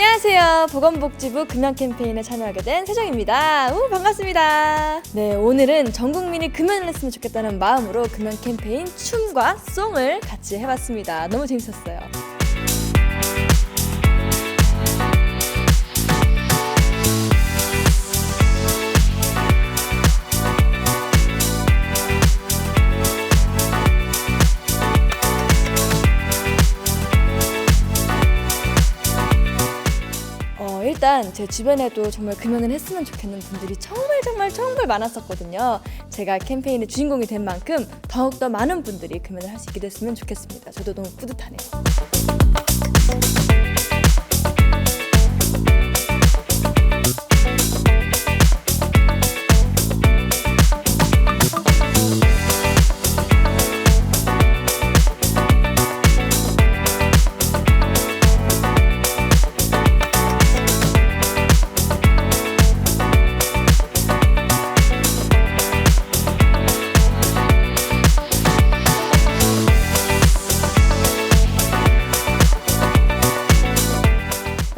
안녕하세요. 보건복지부 금연 캠페인에 참여하게 된 세정입니다. 우, 반갑습니다. 네, 오늘은 전 국민이 금연을 했으면 좋겠다는 마음으로 금연 캠페인 춤과 송을 같이 해봤습니다. 너무 재밌었어요. 일단 제 주변에도 정말 금연을 했으면 좋겠는 분들이 정말 정말 정말 많았었거든요. 제가 캠페인의 주인공이 된 만큼 더욱더 많은 분들이 금연을 할 수 있게 됐으면 좋겠습니다. 저도 너무 뿌듯하네요.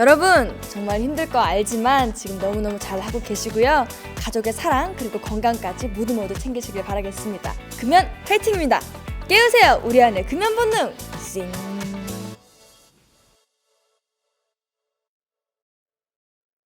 여러분 정말 힘들 거 알지만 지금 너무너무 잘 하고 계시고요. 가족의 사랑 그리고 건강까지 모두 모두 챙기시길 바라겠습니다. 금연 화이팅입니다. 깨우세요 우리 안의 금연 본능. 싱.